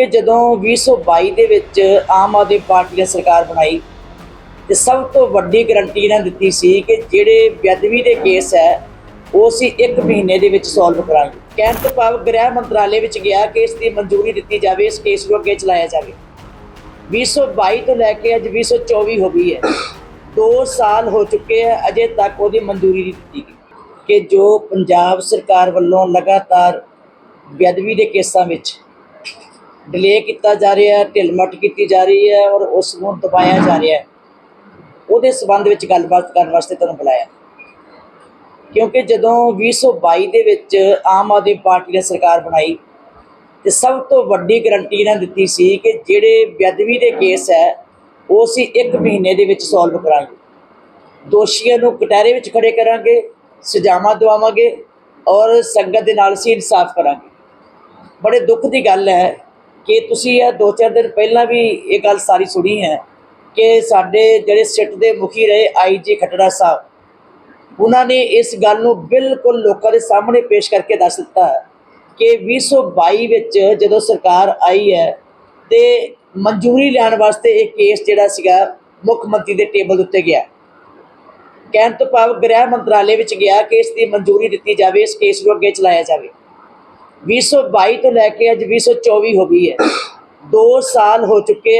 ਕਿਉਂਕਿ ਜਦੋਂ 2022 ਦੇ ਵਿੱਚ ਆਮ ਆਦਮੀ ਪਾਰਟੀ ਨੇ ਸਰਕਾਰ ਬਣਾਈ, ਤੇ ਸਭ ਤੋਂ ਵੱਡੀ ਗਰੰਟੀ ਇਹਨਾਂ ਦਿੱਤੀ ਸੀ ਕਿ ਜਿਹੜੇ ਬੇਅਦਬੀ ਦੇ ਕੇਸ ਹੈ, ਉਹ ਅਸੀਂ 1 ਮਹੀਨੇ ਦੇ ਵਿੱਚ ਸੋਲਵ ਕਰਾਂਗੇ। ਕਹਿਣ ਤੋਂ ਭਾਵ ਗ੍ਰਹਿ ਮੰਤਰਾਲੇ ਵਿੱਚ ਗਿਆ ਕਿ ਇਸ ਦੀ ਮਨਜ਼ੂਰੀ ਦਿੱਤੀ ਜਾਵੇ, ਇਸ ਕੇਸ ਨੂੰ ਅੱਗੇ ਚਲਾਇਆ ਜਾਵੇ। 2022 ਤੋਂ ਲੈ ਕੇ ਅੱਜ 2024 ਹੋ ਗਈ ਹੈ। 2 ਸਾਲ ਹੋ ਚੁੱਕੇ ਹੈ, ਅਜੇ ਤੱਕ ਉਹਦੀ ਮਨਜ਼ੂਰੀ ਨਹੀਂ ਦਿੱਤੀ ਗਈ ਕਿ ਜੋ ਪੰਜਾਬ ਸਰਕਾਰ ਵੱਲੋਂ ਲਗਾਤਾਰ ਬੇਅਦਬੀ ਦੇ ਕੇਸਾਂ ਵਿੱਚ ਡਿਲੇ ਕੀਤਾ ਜਾ ਰਿਹਾ ਹੈ ਢਿਲਮਟ ਕੀਤੀ ਜਾ ਰਹੀ ਹੈ ਔਰ ਉਸ ਨੂੰ ਦਬਾਇਆ ਜਾ ਰਿਹਾ ਹੈ। ਉਹਦੇ ਸਬੰਧ ਵਿੱਚ ਗੱਲਬਾਤ ਕਰਨ ਵਾਸਤੇ ਤੁਹਾਨੂੰ ਬੁਲਾਇਆ। ਕਿਉਂਕਿ ਜਦੋਂ 2022 ਦੇ ਵਿੱਚ ਆਮ ਆਦਮੀ ਪਾਰਟੀ ਨੇ ਸਰਕਾਰ ਬਣਾਈ, ਤੇ ਸਭ ਤੋਂ ਵੱਡੀ ਗਰੰਟੀ ਇਹਨਾਂ ਦਿੱਤੀ ਸੀ ਕਿ ਜਿਹੜੇ ਬੇਅਦਬੀ ਦੇ ਕੇਸ ਹੈ, ਉਹ ਅਸੀਂ 1 ਮਹੀਨੇ ਦੇ ਵਿੱਚ ਸੋਲਵ ਕਰਾਂਗੇ। ਦੋਸ਼ੀਆਂ ਨੂੰ ਕਟਹਿਰੇ ਵਿੱਚ ਖੜੇ ਕਰਾਂਗੇ, ਸਜ਼ਾਵਾਂ ਦਿਵਾਵਾਂਗੇ ਔਰ ਸੰਗਤ ਦੇ ਨਾਲ ਅਸੀਂ ਇਨਸਾਫ ਕਰਾਂਗੇ। ਬੜੇ ਦੁੱਖ ਦੀ ਗੱਲ ਹੈ ਕਿ ਤੁਸੀਂ ਇਹ ਦੋ ਚਾਰ ਦਿਨ ਪਹਿਲਾਂ ਵੀ ਇਹ ਗੱਲ ਸਾਰੀ ਸੁਣੀ ਹੈ ਕਿ ਸਾਡੇ ਜਿਹੜੇ ਸਿੱਟ ਦੇ ਮੁਖੀ ਰਹੇ ਆਈਜੀ ਖੱਟੜਾ ਸਾਹਿਬ, ਉਹਨਾਂ ਨੇ ਇਸ ਗੱਲ ਨੂੰ ਬਿਲਕੁਲ ਲੋਕਾਂ ਦੇ ਸਾਹਮਣੇ ਪੇਸ਼ ਕਰਕੇ ਦੱਸ ਦਿੱਤਾ ਹੈ ਕਿ 2022 ਵਿੱਚ ਜਦੋਂ ਸਰਕਾਰ ਆਈ ਹੈ ਤੇ ਮਨਜ਼ੂਰੀ ਲੈਣ ਵਾਸਤੇ ਇਹ ਕੇਸ ਜਿਹੜਾ ਸੀਗਾ ਮੁੱਖ ਮੰਤਰੀ ਦੇ ਟੇਬਲ ਉੱਤੇ ਗਿਆ। ਕਹਿਣ ਤੋਂ ਭਾਵ ਗ੍ਰਹਿ ਮੰਤਰਾਲੇ ਵਿੱਚ ਗਿਆ ਕਿ ਇਸ ਦੀ ਮਨਜ਼ੂਰੀ ਦਿੱਤੀ ਜਾਵੇ, ਇਸ ਕੇਸ ਨੂੰ ਅੱਗੇ ਚਲਾਇਆ ਜਾਵੇ। 2022 ਤੋਂ ਲੈ ਕੇ ਅੱਜ 2024 ਹੋ ਗਈ ਹੈ। 2 ਸਾਲ ਹੋ ਚੁੱਕੇ